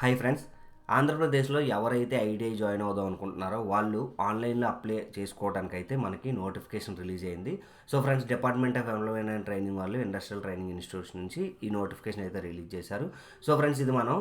Hi friends ఆంధ్రప్రదేశ్లో ఎవరైతే ITI join అవుదాం అనుకుంటున్నారో వాళ్ళు ఆన్లైన్లో అప్లై చేసుకోవడానికి అయితే మనకి నోటిఫికేషన్ రిలీజ్ అయింది. So friends department of employment and training వాళ్ళు ఇండస్ట్రియల్ ట్రైనింగ్ ఇన్స్టిట్యూషన్ నుంచి ఈ నోటిఫికేషన్ అయితే రిలీజ్ చేశారు. సో ఫ్రెండ్స్ ఇది మనం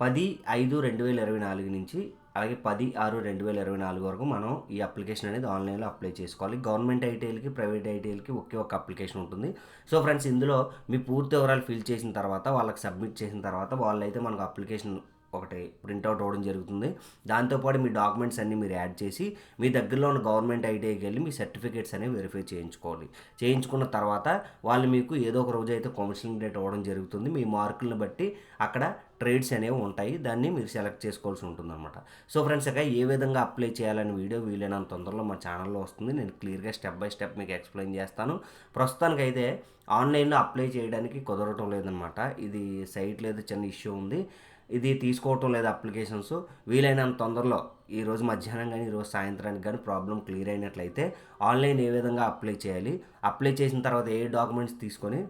పది ఐదు రెండు వేల ఇరవై నాలుగు నుంచి అలాగే పది ఆరు రెండు వేల ఇరవై నాలుగు వరకు మనం ఈ అప్లికేషన్ అనేది ఆన్లైన్లో అప్లై చేసుకోవాలి. గవర్నమెంట్ ఐటీఐలకి ప్రైవేట్ ఐటీఐలకి ఒకే ఒక అప్లికేషన్ ఉంటుంది. సో ఫ్రెండ్స్ ఇందులో మీ పూర్తి వివరాలు ఫిల్ చేసిన తర్వాత వాళ్ళకి సబ్మిట్ చేసిన తర్వాత వాళ్ళైతే మనకు అప్లికేషన్ ఒకటి ప్రింట్అవుట్ అవ్వడం జరుగుతుంది. దాంతోపాటు మీ డాక్యుమెంట్స్ అన్నీ మీరు యాడ్ చేసి మీ దగ్గరలో ఉన్న గవర్నమెంట్ ఐటీఐకి వెళ్ళి మీ సర్టిఫికేట్స్ అనేవి వెరిఫై చేయించుకోవాలి. చేయించుకున్న తర్వాత వాళ్ళు మీకు ఏదో ఒక రోజు అయితే కౌన్సిలింగ్ డేట్ అవ్వడం జరుగుతుంది. మీ మార్కులను బట్టి అక్కడ ట్రేడ్స్ అనేవి ఉంటాయి. దాన్ని మీరు సెలెక్ట్ చేసుకోవాల్సి ఉంటుందన్నమాట. సో ఫ్రెండ్స్ ఇక ఏ విధంగా అప్లై చేయాలని వీడియో వీలైనంత తొందరలో మా ఛానల్లో వస్తుంది. నేను క్లియర్గా స్టెప్ బై స్టెప్ మీకు ఎక్స్ప్లెయిన్ చేస్తాను. ప్రస్తుతానికైతే ఆన్లైన్లో అప్లై చేయడానికి కుదరటం లేదనమాట ఇది సైట్ లేదు చిన్న ఇష్యూ ఉంది. ఇది తీసుకోవటం లేదు అప్లికేషన్స్ వీలైనంత తొందరలో ఈరోజు మధ్యాహ్నం కానీ ఈరోజు సాయంత్రానికి కానీ ప్రాబ్లం క్లియర్ అయినట్లయితే ఆన్లైన్ ఏ విధంగా అప్లై చేయాలి? అప్లై చేసిన తర్వాత ఏ డాక్యుమెంట్స్ తీసుకొని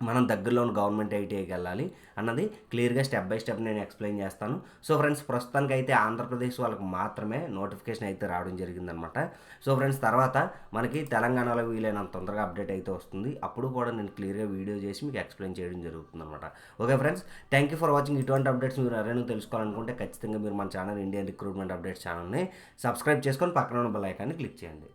మనం దగ్గరలో ఉన్న గవర్నమెంట్ ఐటీఐకి వెళ్ళాలి అన్నది క్లియర్గా స్టెప్ బై స్టెప్ నేను ఎక్స్ప్లెయిన్ చేస్తాను. సో ఫ్రెండ్స్ ప్రస్తుతానికి అయితే ఆంధ్రప్రదేశ్ వాళ్ళకి మాత్రమే నోటిఫికేషన్ అయితే రావడం జరిగిందనమాట సో ఫ్రెండ్స్ తర్వాత మనకి తెలంగాణలో వీలైనంత తొందరగా అప్డేట్ అయితే వస్తుంది. అప్పుడు కూడా నేను క్లియర్గా వీడియో చేసి మీకు ఎక్స్ప్లెయిన్ చేయడం జరుగుతుంది అనమాట okay friends thank you for watching ఇటువంటి అప్డేట్స్ మీరు ఎవరైనా తెలుసుకోవాలనుకుంటే ఖచ్చితంగా మీరు మన ఛానల్ ఇండియన్ రిక్రూట్మెంట్ అప్డేట్స్ ఛానల్ని సబ్స్క్రైబ్ చేసుకొని పక్కన ఉన్న బెల్ ఐకాన్ని క్లిక్ చేయండి.